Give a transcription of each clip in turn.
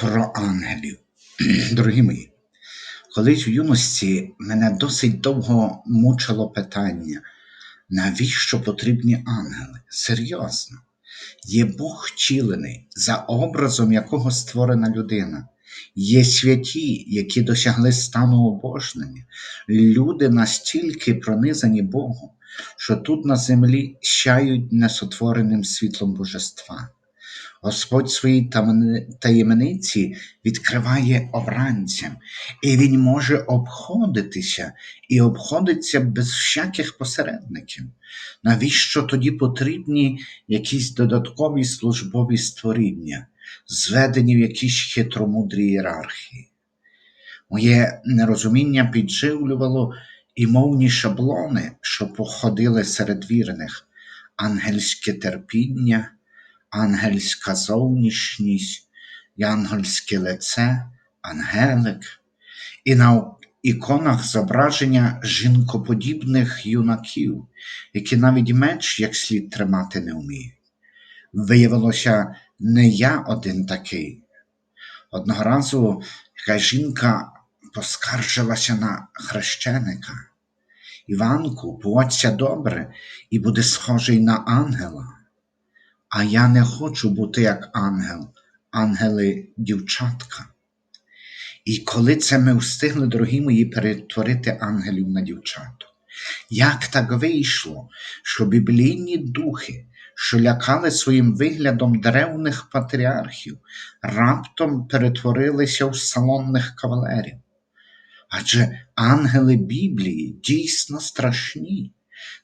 про ангелів. Дорогі мої, колись в юності мене досить довго мучило питання, навіщо потрібні ангели? Серйозно, є Бог втілений, за образом якого створена людина. Є святі, які досягли стану обожнення. Люди настільки пронизані Богом, що тут на землі сяють несотвореним світлом божества. Господь свої таємниці відкриває обранцям, і Він може обходитися і обходиться без всяких посередників. Навіщо тоді потрібні якісь додаткові службові створіння, зведені в якісь хитромудрі ієрархії? Моє нерозуміння підживлювало і мовні шаблони, що походили серед вірних, ангельське терпіння ангельська зовнішність, янгельське лице, ангелик, і на іконах зображення жінкоподібних юнаків, які навіть меч як слід тримати не вміють. Виявилося, не я один такий. Одного разу яка жінка поскаржилася на хрещеника. Іванку, поводься добре і буде схожий на ангела. А я не хочу бути як ангел, ангели дівчатка. І коли це ми встигли, дорогі мої, перетворити ангелів на дівчаток. Як так вийшло, що біблійні духи, що лякали своїм виглядом древних патріархів, раптом перетворилися в салонних кавалерів? Адже ангели Біблії дійсно страшні.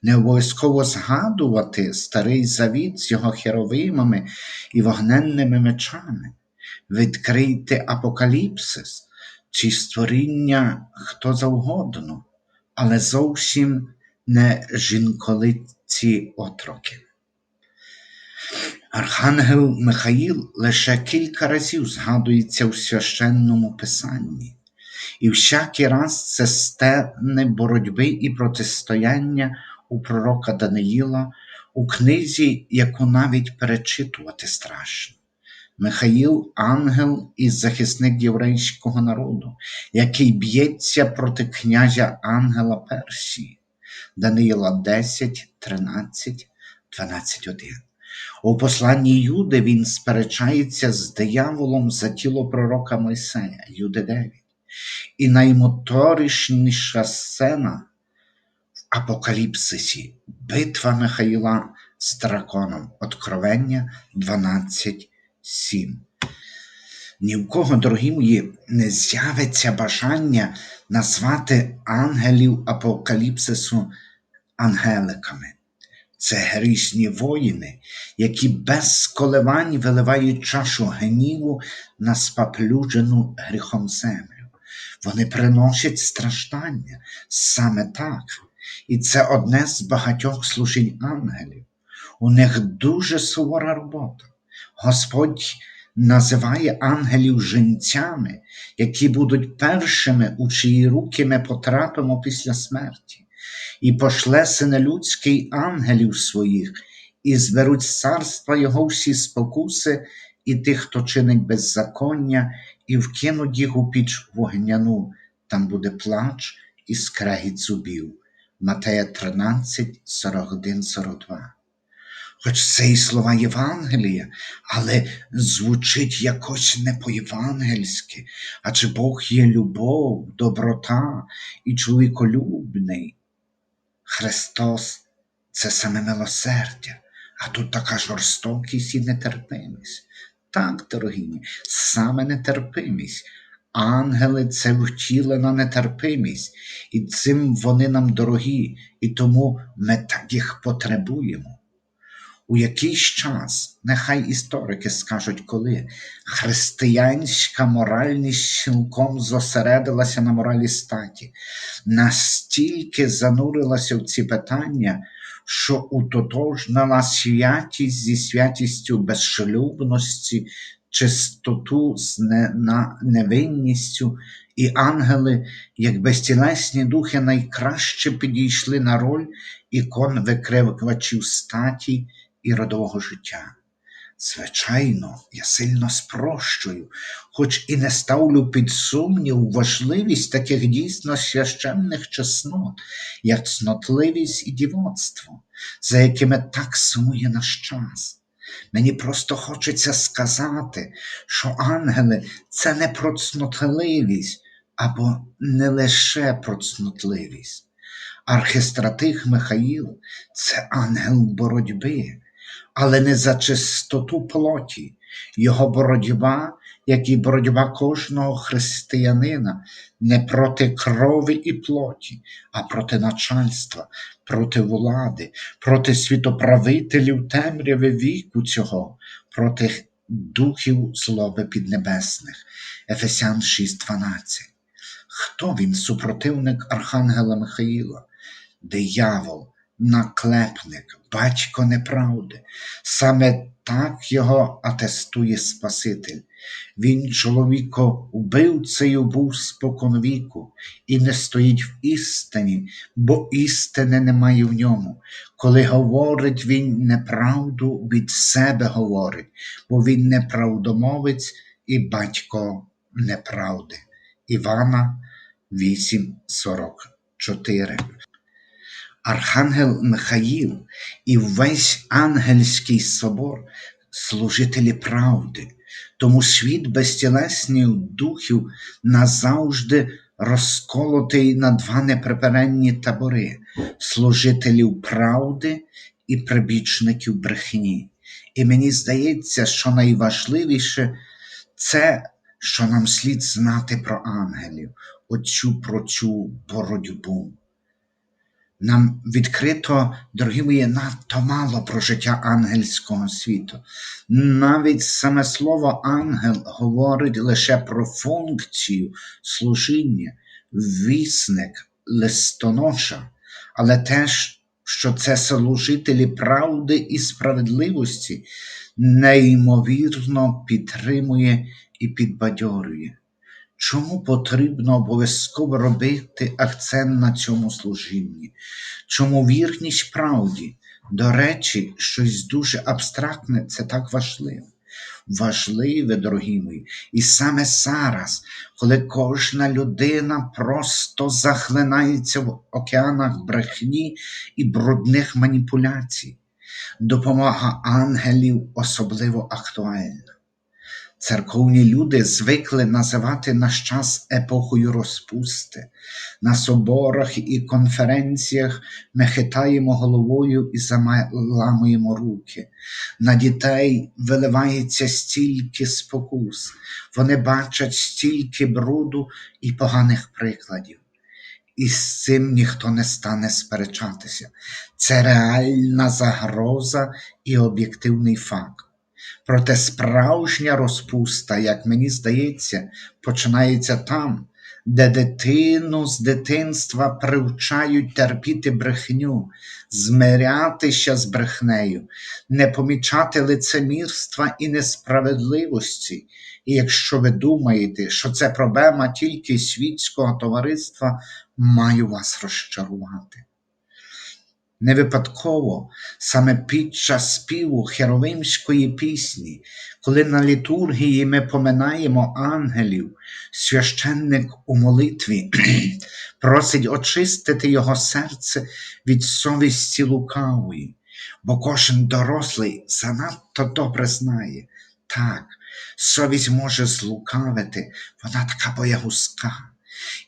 Не обов'язково згадувати старий завіт з його херовимами і вогненними мечами, відкрийте апокаліпсис чи створіння хто завгодно, але зовсім не жінколиці отроки. Архангел Михаїл лише кілька разів згадується у священному писанні, і всякий раз це стени боротьби і протистояння у пророка Даниїла у книзі, яку навіть перечитувати страшно. Михаїл ангел і захисник єврейського народу, який б'ється проти князя ангела Персії, Даниїла 10, 13, 12, 1. У посланні Юди він сперечається з дияволом за тіло пророка Мойсея, Юди 9. І наймоторішніша сцена в Апокаліпсисі, битва Михаїла з драконом, Откровення 12.7. Ні в кого, дорогі мої, не з'явиться бажання назвати ангелів Апокаліпсису ангеликами. Це грішні воїни, які без коливань виливають чашу гніву на спаплюджену гріхом землю. Вони приносять страждання саме так. І це одне з багатьох служінь ангелів. У них дуже сувора робота. Господь називає ангелів жінцями, які будуть першими, у чиї руки ми потрапимо після смерті, і пошле сина людський ангелів своїх, і зберуть царства Його всі спокуси і тих, хто чинить беззаконня, і вкинуть їх у піч вогняну, там буде плач і скрегіт зубів. Матея 13, 41, 42. Хоч це і слова Євангелія, але звучить якось не по-євангельськи, адже Бог є любов, доброта і чоловіколюбний. Христос це саме милосердя, а тут така жорстокість і нетерпимість. Так, дорогі, саме нетерпимість. Ангели це втілена нетерпимість, і цим вони нам дорогі, і тому ми так їх потребуємо. У якийсь час, нехай історики скажуть, коли християнська моральність цілком зосередилася на моралі статі, настільки занурилася в ці питання, що утотожнила святість зі святістю безшлюбності, чистоту з невинністю, і ангели, як безтілесні духи, найкраще підійшли на роль ікон викривачів статі і родового життя. Звичайно, я сильно спрощую, хоч і не ставлю під сумнів важливість таких дійсно священних чеснот, як цнотливість і дівоцтво, за якими так сумує наш час. Мені просто хочеться сказати, що ангели це не про цнотливість або не лише про цнотливість. Архистратих Михаїл це ангел боротьби, але не за чистоту плоті. Його боротьба, як і боротьба кожного християнина, не проти крові і плоті, а проти начальства, проти влади, проти світоправителів темряви віку цього, проти духів злоби піднебесних. Ефесян 6.12. Хто він, супротивник Архангела Михаїла? Диявол, наклепник, батько неправди. Саме так його атестує Спаситель. Він чоловіко-убивцею був споконвіку і не стоїть в істині, бо істини немає в ньому. Коли говорить він неправду, від себе говорить, бо він неправдомовець і батько неправди. Івана 8.44 Архангел Михаїл і весь ангельський собор служителі правди, тому світ безтілесних духів назавжди розколотий на два неприперенні табори служителів правди і прибічників брехні. І мені здається, що найважливіше це, що нам слід знати про ангелів, оцю про цю боротьбу. Нам відкрито, дорогі мої, надто мало про життя ангельського світу. Навіть саме слово ангел говорить лише про функцію служіння, вісник, листоноша, але теж, що це служителі правди і справедливості, неймовірно підтримує і підбадьорює. Чому потрібно обов'язково робити акцент на цьому служінні? Чому вірність правді? До речі, щось дуже абстрактне це так важливо. Важливе, дорогі мої, і саме зараз, коли кожна людина просто захлинається в океанах брехні і брудних маніпуляцій, допомога ангелів особливо актуальна. Церковні люди звикли називати наш час епохою розпусти. На соборах і конференціях ми хитаємо головою і заламуємо руки. На дітей виливається стільки спокус, вони бачать стільки бруду і поганих прикладів. І з цим ніхто не стане сперечатися. Це реальна загроза і об'єктивний факт. Проте справжня розпуста, як мені здається, починається там, де дитину з дитинства привчають терпіти брехню, змирятися з брехнею, не помічати лицемірства і несправедливості. І якщо ви думаєте, що це проблема тільки світського товариства, маю вас розчарувати. Не випадково саме під час співу херовимської пісні, коли на літургії ми поминаємо ангелів, священник у молитві просить очистити його серце від совісті лукавої, бо кожен дорослий занадто добре знає. Так, совість може злукавити, вона така боягузка.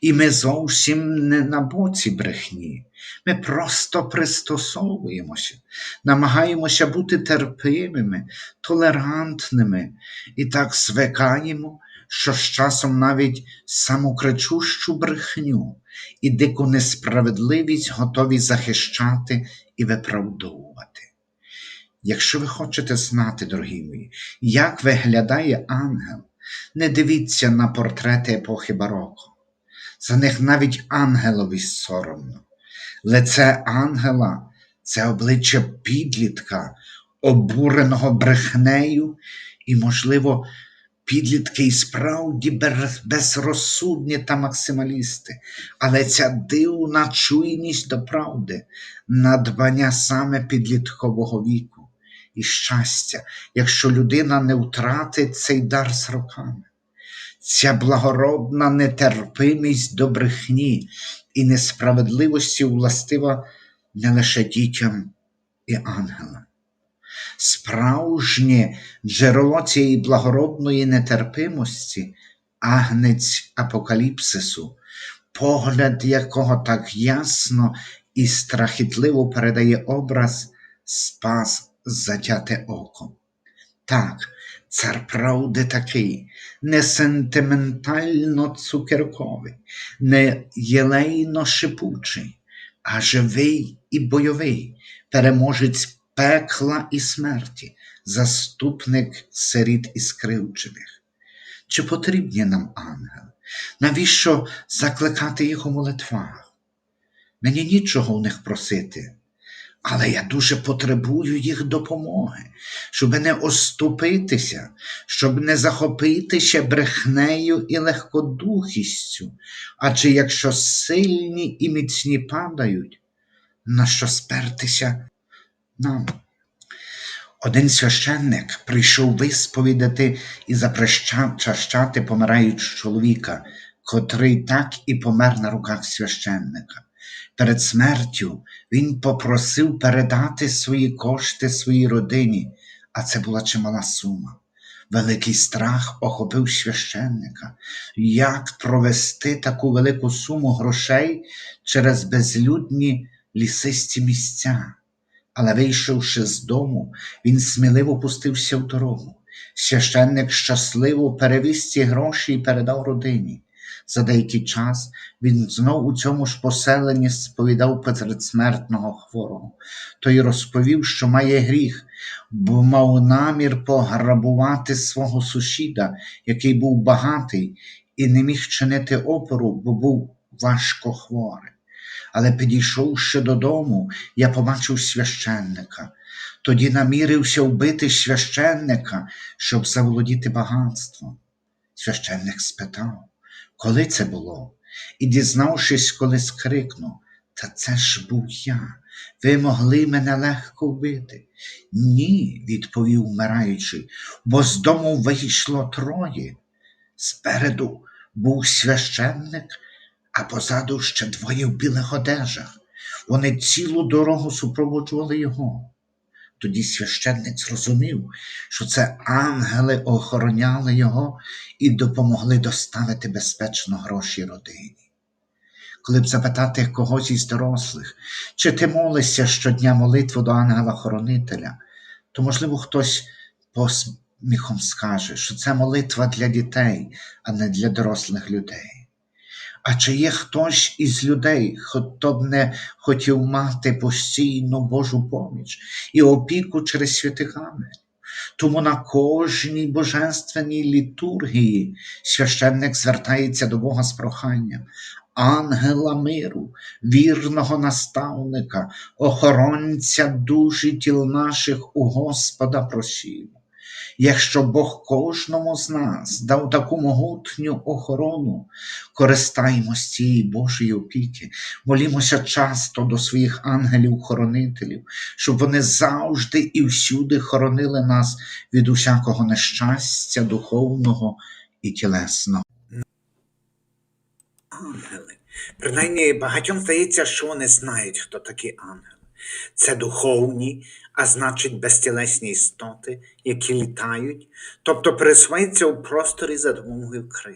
І ми зовсім не на боці брехні. Ми просто пристосовуємося, намагаємося бути терпимими, толерантними і так звикаємо, що з часом навіть самокричущу брехню і дику несправедливість готові захищати і виправдовувати. Якщо ви хочете знати, дорогі мої, як виглядає ангел, не дивіться на портрети епохи бароко. За них навіть ангелові соромно. Лице ангела це обличчя підлітка, обуреного брехнею, і, можливо, підлітки і справді безрозсудні та максималісти, але ця дивна чуйність до правди, надбання саме підліткового віку. і щастя, якщо людина не втратить цей дар з роками. Ця благородна нетерпимість до брехні і несправедливості властива не лише дітям і ангелам. Справжнє джерело цієї благородної нетерпимості агнець апокаліпсису, погляд якого так ясно і страхітливо передає образ спас затяте око. Так, цар правди такий, не сентиментально цукерковий, не єлейно шипучий, а живий і бойовий, переможець пекла і смерті, заступник сиріт і скривчених. Чи потрібні нам ангели? Навіщо закликати їх у молитвах? Мені нічого в них просити, але я дуже потребую їх допомоги, щоб не оступитися, щоб не захопитися брехнею і легкодухістю. Адже якщо сильні і міцні падають, на що спертися нам? Один священник прийшов висповідати і запрещати помираючого чоловіка, котрий так і помер на руках священника. Перед смертю він попросив передати свої кошти своїй родині, а це була чимала сума. Великий страх охопив священника. Як провести таку велику суму грошей через безлюдні лісисті місця? Але, вийшовши з дому, він сміливо пустився в дорогу. Священник щасливо перевіз ці гроші і передав родині. За деякий час він знов у цьому ж поселенні сповідав передсмертного хворого. Той розповів, що має гріх, бо мав намір пограбувати свого сусіда, який був багатий, і не міг чинити опору, бо був важко хворий. Але підійшовши додому, я побачив священника. Тоді намірився вбити священника, щоб заволодіти багатством. Священник спитав, коли це було, і, дізнавшись, коли скрикнув, та це ж був я. Ви могли мене легко вбити. Ні, відповів вмираючий, бо з дому вийшло троє. Спереду був священник, а позаду ще двоє в білих одежах. Вони цілу дорогу супроводжували його. Тоді священник зрозумів, що це ангели охороняли його і допомогли доставити безпечно гроші родині. Коли б запитати когось із дорослих, чи ти молишся щодня молитву до ангела-хоронителя, то, можливо, хтось посміхом скаже, що це молитва для дітей, а не для дорослих людей. А чи є хтось із людей, хто б не хотів мати постійну Божу поміч і опіку через святих ангелів? Тому на кожній божественній літургії священник звертається до Бога з проханням, ангела миру, вірного наставника, охоронця душі тіл наших у Господа просів. Якщо Бог кожному з нас дав таку могутню охорону, користаємось цієї Божої опіки, молімося часто до своїх ангелів-хоронителів, щоб вони завжди і всюди хоронили нас від усякого нещастя духовного і тілесного. Ангели. Принаймні багатьом здається, що вони знають, хто такі ангели. Це духовні, а значить безтілесні істоти, які літають, тобто пересуваються у просторі за допомогою крил.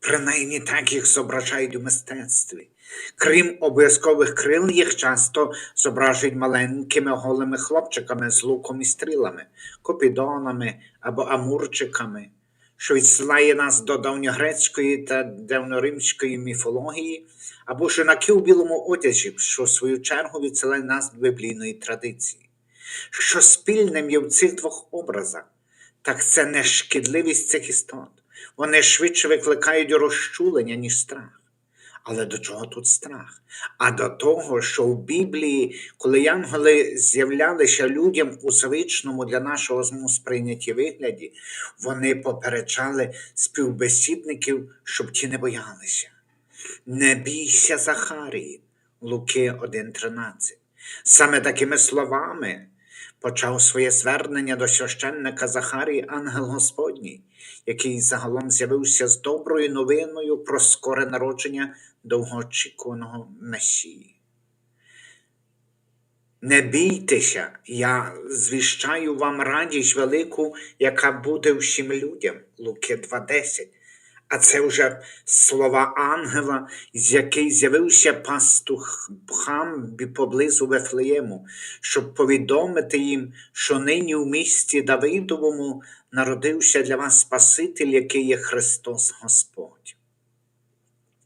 Принаймні так їх зображають у мистецтві. Крім обов'язкових крил, їх часто зображують маленькими голими хлопчиками з луком і стрілами, копідонами або амурчиками, що відсилає нас до давньогрецької та давноримської міфології, або юнаки у білому одязі, що в свою чергу відсилає нас до біблійної традиції. Що спільним є в цих двох образах, так це не шкідливість цих істот. Вони швидше викликають розчулення, ніж страх. Але до чого тут страх? А до того, що в Біблії, коли янголи з'являлися людям у звичному для нашого зму сприйнятті вигляді, вони попереджали співбесідників, щоб ті не боялися. Не бійся Захарії, Луки 1.13. Саме такими словами почав своє звернення до священника Захарії ангел Господній, який загалом з'явився з доброю новиною про скоре народження довгоочікуваного Месії. Не бійтеся, я звіщаю вам радість велику, яка буде всім людям. Луки 2.10. А це вже слова ангела, з який з'явився пастухам поблизу Вифлеєму, щоб повідомити їм, що нині в місті Давидовому народився для вас Спаситель, який є Христос Господь.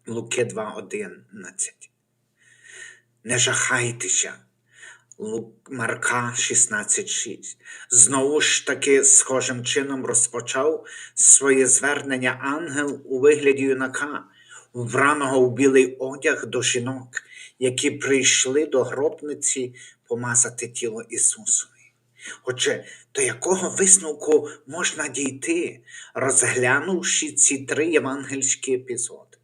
Луки 2.11. Не жахайтеся. Марка 16.6. Знову ж таки схожим чином розпочав своє звернення ангел у вигляді юнака, вбраного у білий одяг до жінок, які прийшли до гробниці помазати тіло Ісусові. Отже, до якого висновку можна дійти, розглянувши ці три євангельські епізоди?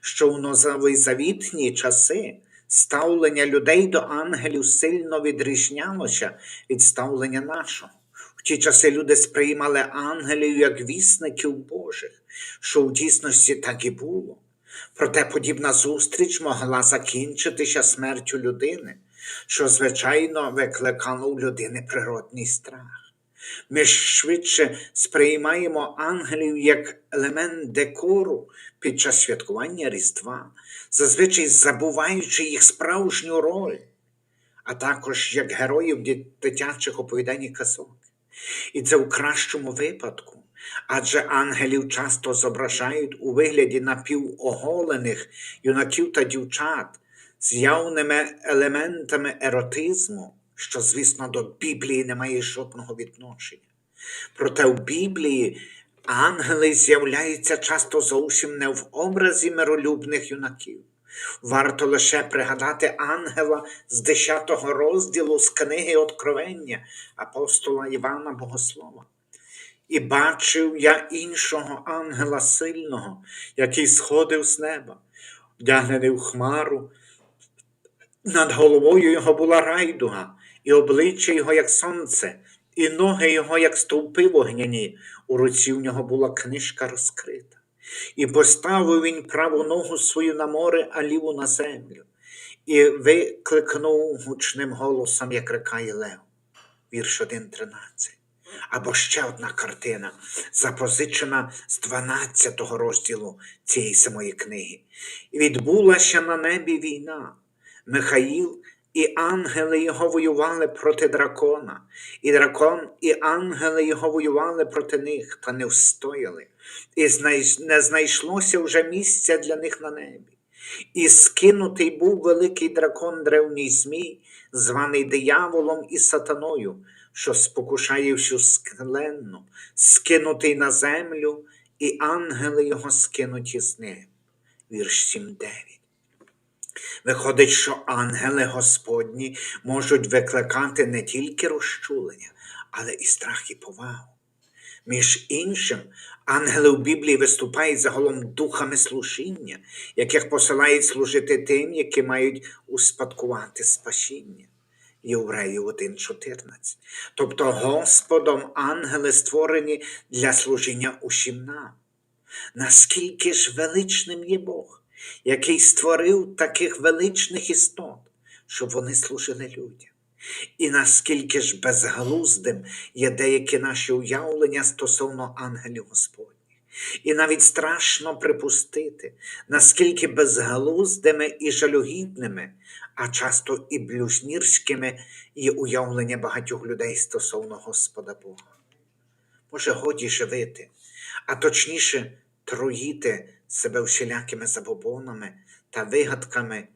Що в новозавітні часи ставлення людей до ангелів сильно відрізнялося від ставлення нашого. В ті часи люди сприймали ангелів як вісників Божих, що в дійсності так і було. Проте подібна зустріч могла закінчитися смертю людини, що, звичайно, викликало у людини природний страх. Ми швидше сприймаємо ангелів як елемент декору під час святкування Різдва, зазвичай забуваючи їх справжню роль, а також як героїв дитячих оповідань і казок. І це в кращому випадку, адже ангелів часто зображають у вигляді напівоголених юнаків та дівчат з явними елементами еротизму, що, звісно, до Біблії не має жодного відношення. Проте в Біблії ангели з'являються часто зовсім не в образі миролюбних юнаків. Варто лише пригадати ангела з 10 розділу з книги Откровення апостола Івана Богослова. І бачив я іншого ангела сильного, який сходив з неба, вдягнений в хмару. Над головою його була райдуга, і обличчя його, як сонце, і ноги його, як стовпи вогняні, у руці в нього була книжка розкрита. І поставив він праву ногу свою на море, а ліву на землю, і викликнув гучним голосом, як рекає Лев. Вірш 1.13. Або ще одна картина, запозичена з 12 розділу цієї самої книги. Відбулася на небі війна. Михаїл і ангели його воювали проти дракона, і дракон, і ангели його воювали проти них, та не встояли, і не знайшлося вже місця для них на небі. І скинутий був великий дракон древній Змій, званий дияволом і сатаною, що спокушає всю скленну, скинутий на землю, і ангели його скинуті з неба. Вірш 7.9. Виходить, що ангели Господні можуть викликати не тільки розчулення, але і страх і повагу. Між іншим, ангели в Біблії виступають загалом духами служіння, яких посилають служити тим, які мають успадкувати спасіння. Євреїв 1.14. Тобто Господом ангели створені для служіння усім нам. Наскільки ж величним є Бог, який створив таких величних істот, щоб вони служили людям. І наскільки ж безглуздим є деякі наші уявлення стосовно ангелів Господніх. І навіть страшно припустити, наскільки безглуздими і жалюгідними, а часто і блюзнірськими є уявлення багатьох людей стосовно Господа Бога. Може, годі живити, а точніше труїти себе всілякими забобонами та вигадками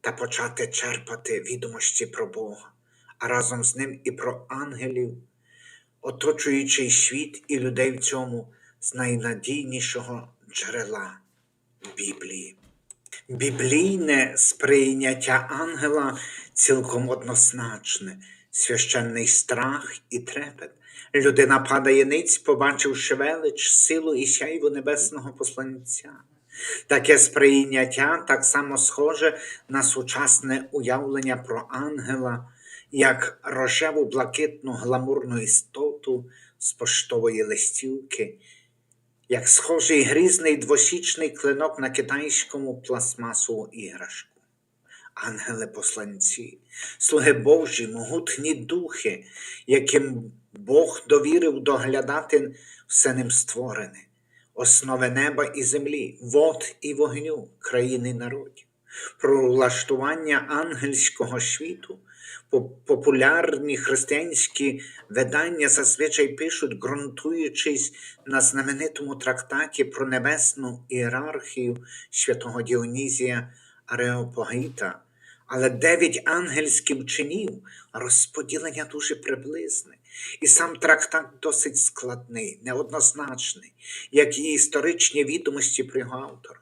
та почати черпати відомості про Бога, а разом з ним і про ангелів, оточуючий світ і людей в цьому з найнадійнішого джерела Біблії. Біблійне сприйняття ангела цілком однозначне, священний страх і трепет. Людина падає ниць, побачивши велич, силу і сяйву небесного посланця. Таке сприйняття так само схоже на сучасне уявлення про ангела як рожеву блакитну гламурну істоту з поштової листівки, як схожий грізний двосічний клинок на китайському пластмасову іграшку. Ангели-посланці, слуги Божі, могутні духи, яким Бог довірив доглядати все ним створене, основи неба і землі, вод і вогню, країни народів, про влаштування ангельського світу. Популярні християнські видання зазвичай пишуть, ґрунтуючись на знаменитому трактаті про небесну ієрархію святого Діонізія Ареопагіта, але дев'ять ангельських чинів розподілення дуже приблизне. І сам трактат досить складний, неоднозначний, як і історичні відомості про його автора.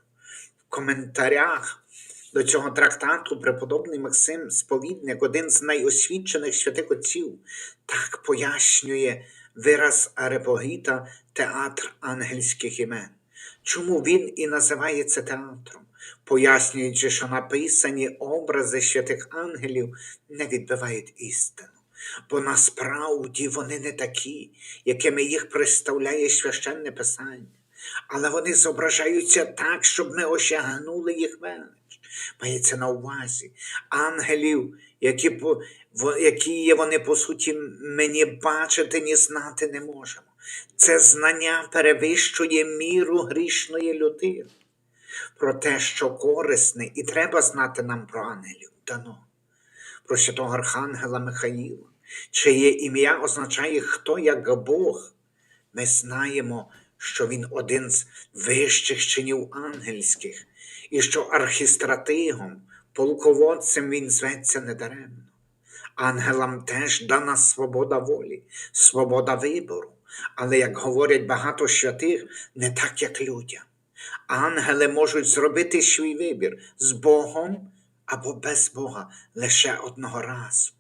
В коментарях до цього трактату преподобний Максим Сповідник, один з найосвічених святих отців, так пояснює вираз Арепогіта театр ангельських імен. Чому він і називається театром, пояснюючи, що написані образи святих ангелів не відбивають істину. Бо насправді вони не такі, якими їх представляє священне писання, але вони зображаються так, щоб ми осягнули їх велич. Мається на увазі ангелів, які, які є вони по суті, ми ні бачити, ні знати не можемо. Це знання перевищує міру грішної людини. Про те, що корисне і треба знати нам про ангелів, дано про святого Архангела Михаїла, чиє ім'я означає хто як Бог. Ми знаємо, що він один з вищих чинів ангельських, і що архістратигом, полководцем він зветься недаремно. Ангелам теж дана свобода волі, свобода вибору, але, як говорять багато святих, не так, як людям. Ангели можуть зробити свій вибір з Богом або без Бога лише одного разу.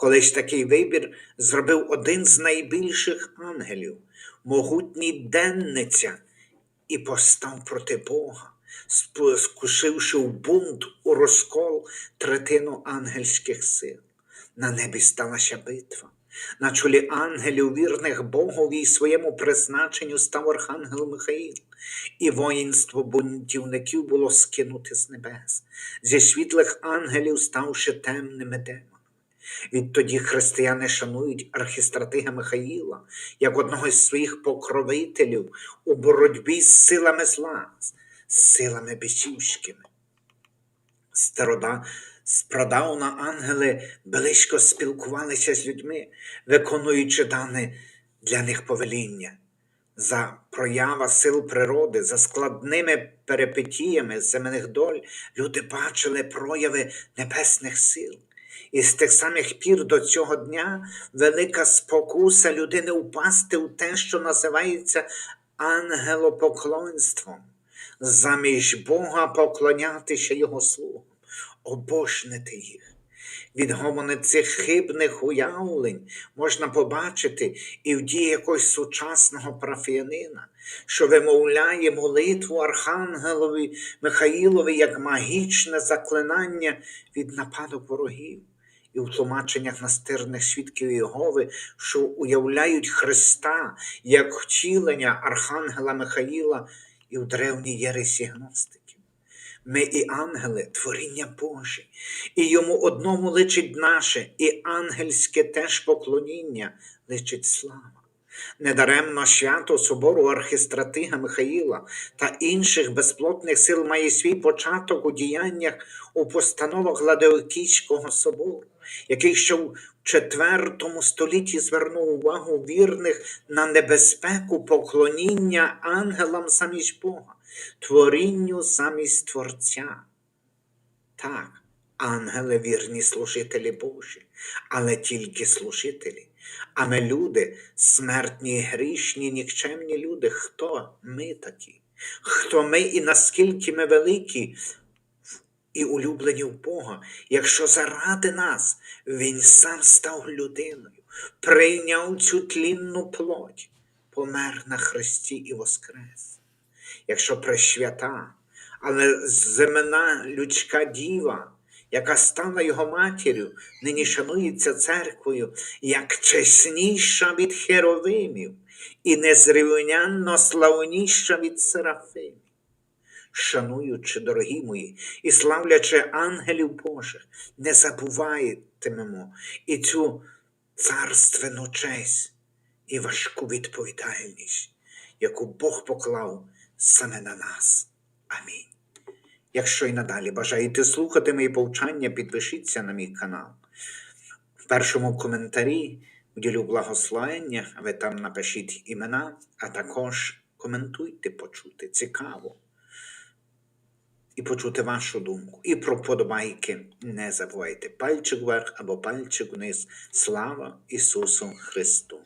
Колись такий вибір зробив один з найбільших ангелів, могутній денниця, і постав проти Бога, скушивши в бунт у розкол третину ангельських сил. На небі сталася битва. На чолі ангелів, вірних Богові і своєму призначенню став архангел Михаїл, і воїнство бунтівників було скинуте з небес, зі світлих ангелів ставши темними демонами. Відтоді християни шанують архістратига Михаїла як одного з своїх покровителів у боротьбі з силами зла, з силами бісівськими. Старода, спрадавна ангели близько спілкувалися з людьми, виконуючи дане для них повеління. За проява сил природи, за складними перипетіями земних доль люди бачили прояви небесних сил. І з тих самих пір до цього дня велика спокуса людини впасти в те, що називається ангелопоклонством, замість Бога поклонятися Його слугам, обожнити їх. Відгомони цих хибних уявлень можна побачити і в дії якогось сучасного парафіянина, що вимовляє молитву Архангелові Михаїлові як магічне заклинання від нападок ворогів, і в тлумаченнях настирних свідків Єгови, що уявляють Христа як втілення Архангела Михаїла і в древній єресі гностиків. Ми і ангели творіння Боже, і йому одному личить наше, і ангельське теж поклоніння личить слава. Недаремно свято собору архістратига Михаїла та інших безплотних сил має свій початок у діяннях у постановах Ладеокійського собору, який ще в IV столітті звернув увагу вірних на небезпеку поклоніння ангелам замість Бога, творінню замість Творця. Так, ангели вірні служителі Божі, але тільки служителі. А ми люди, смертні, грішні, нікчемні люди. Хто ми такі? Хто ми і наскільки ми великі і улюблені в Бога, якщо заради нас Він сам став людиною, прийняв цю тлінну плоть, помер на хресті і воскрес. Якщо пресвята, але земна людська діва, яка стала його матір'ю, нині шанується церквою як чесніша від херовимів і незрівнянно славніша від серафимів. Шануючи, дорогі мої, і славлячи ангелів Божих, не забувайтимемо і цю царственну честь і важку відповідальність, яку Бог поклав саме на нас. Амінь. Якщо і надалі бажаєте слухати мої повчання, підпишіться на мій канал. В першому коментарі вділю благословення, ви там напишіть імена, а також коментуйте, почути. Цікаво. І почути вашу думку. І про подобайки не забувайте. Пальчик вверх або пальчик вниз. Слава Ісусу Христу!